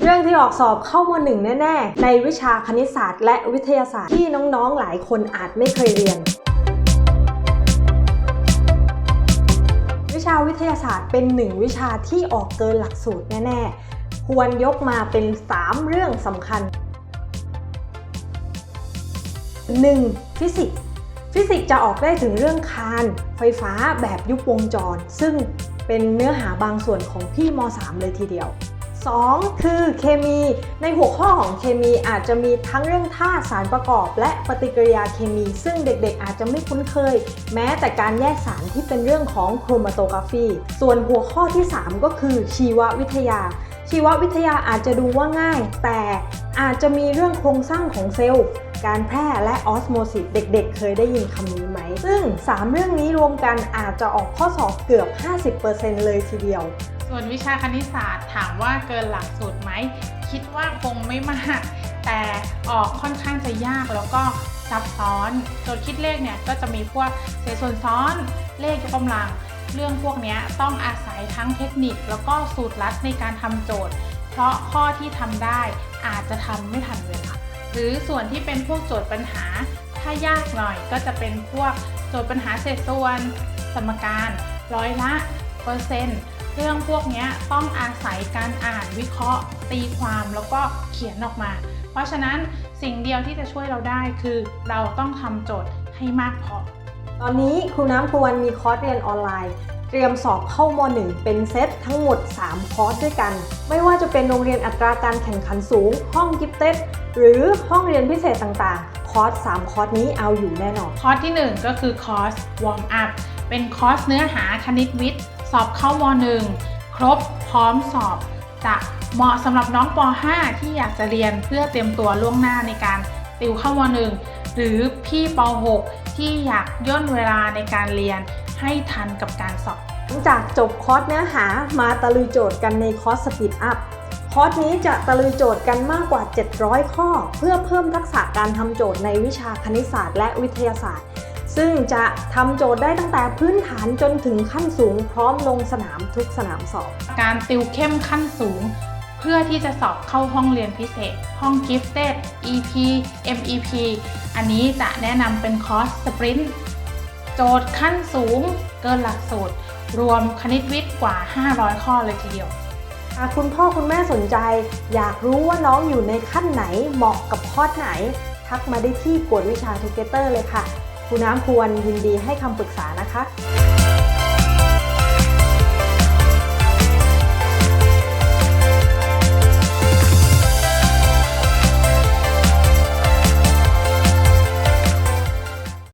เรื่องที่ออกสอบเข้ามาหนึ่งแน่ ๆ ในวิชาคณิตศาสตร์และวิทยาศาสตร์ที่น้อง ๆ หลายคนอาจไม่เคยเรียน วิชาวิทยาศาสตร์เป็นหนึ่งวิชาที่ออกเกินหลักสูตรแน่ ๆ ควรยกมาเป็น 3 เรื่องสำคัญ 1. ฟิสิกส์ฟิสิกส์จะออกได้ถึงเรื่องคาน ไฟฟ้าแบบยุบวงจร ซึ่งเป็นเนื้อหาบางส่วนของพี่ม .3 เลยทีเดียว 2. คือเคมีในหัวข้อของเคมีอาจจะมีทั้งเรื่องธาตุสารประกอบ และปฏิกิริยาเคมี ซึ่งเด็กๆ อาจจะไม่คุ้นเคย แม้แต่การแยกสารที่เป็นเรื่องของโครมาโตกราฟี ส่วนหัวข้อที่ 3 ก็คือชีววิทยา ชีววิทยาอาจจะดูว่าง่าย แต่อาจจะมีเรื่องโครงสร้างของเซลล์การแพร่และออสโมซิสเด็กๆ เคยได้ยินคำนี้ไหม ซึ่ง 3 เรื่องนี้รวมกันอาจจะออกข้อสอบเกือบ 50%เลยทีเดียว ส่วนวิชาคณิตศาสตร์ถามว่าเกินหลักสูตรไหม คิดว่าคงไม่มาก แต่ออกค่อนข้างจะยากแล้วก็ซับซ้อนโจทย์คิดเลขเนี่ยก็จะมีพวกเศษส่วนซ้อนเลขยกกำลัง เรื่องพวกนี้ต้องอาศัยทั้งเทคนิค แล้วก็สูตรลัดในการทำโจทย์ เพราะข้อที่ทำได้อาจจะทำไม่ทันเวลาหรือส่วนที่เป็นพวกโจทย์ปัญหา ถ้ายากหน่อยก็จะเป็นพวกโจทย์ปัญหาเศษส่วน สมการ ร้อยละ เปอร์เซ็นต์ เรื่องพวกนี้ต้องอาศัยการอ่านวิเคราะห์ ตีความแล้วก็เขียนออกมา เพราะฉะนั้นสิ่งเดียวที่จะช่วยเราได้คือเราต้องทำโจทย์ให้มากพอ ตอนนี้ครูน้ำครูวันมีคอร์สเรียนออนไลน์เตรียมสอบเข้าม .1 เป็นเซตทั้งหมด 3 คอร์สด้วยกัน ไม่ว่าจะเป็นโรงเรียนอัตราการแข่งขันสูง ห้องกิฟเต็ดหรือห้องเรียนพิเศษต่างๆ คอร์ส 3 คอร์สนี้เอาอยู่แน่นอน คอร์สที่ 1 ก็คือคอร์สวอร์มอัพเป็นคอร์สเนื้อหาคณิตวิทย์ สอบเข้าม1ครบพร้อมสอบ จะเหมาะสำหรับน้องป .5 ที่อยากจะเรียนเพื่อเตรียมตัวล่วงหน้าในการติวเข้าม1หรือพี่ป .6 ที่อยากย่นเวลาในการเรียนให้ทันกับการสอบ หลังจากจบคอร์สเนื้อหามาตะลุยโจทย์กันในคอร์สสปีดอัพคอร์สนี้จะตะลุยโจทย์กันมากกว่า 700 ข้อ เพื่อเพิ่มทักษะการทำโจทย์ในวิชาคณิตศาสตร์และวิทยาศาสตร์ ซึ่งจะทำโจทย์ได้ตั้งแต่พื้นฐานจนถึงขั้นสูง พร้อมลงสนามทุกสนามสอบ การติวเข้มขั้นสูง เพื่อที่จะสอบเข้าห้องเรียนพิเศษ ห้อง Gifted EP MEP อันนี้จะแนะนำเป็นคอร์สสปรินต์โจทย์ขั้นสูงเกินหลักสูตร รวมคณิตวิทย์กว่า 500 ข้อเลยทีเดียวหากคุณพ่อคุณแม่สนใจ อยากรู้ว่าน้องอยู่ในขั้นไหนเหมาะกับคอร์สไหน ทักมาได้ที่กวดวิชาทูเกเตอร์เลยค่ะ ครูน้ำควรยินดีให้คำปรึกษานะคะ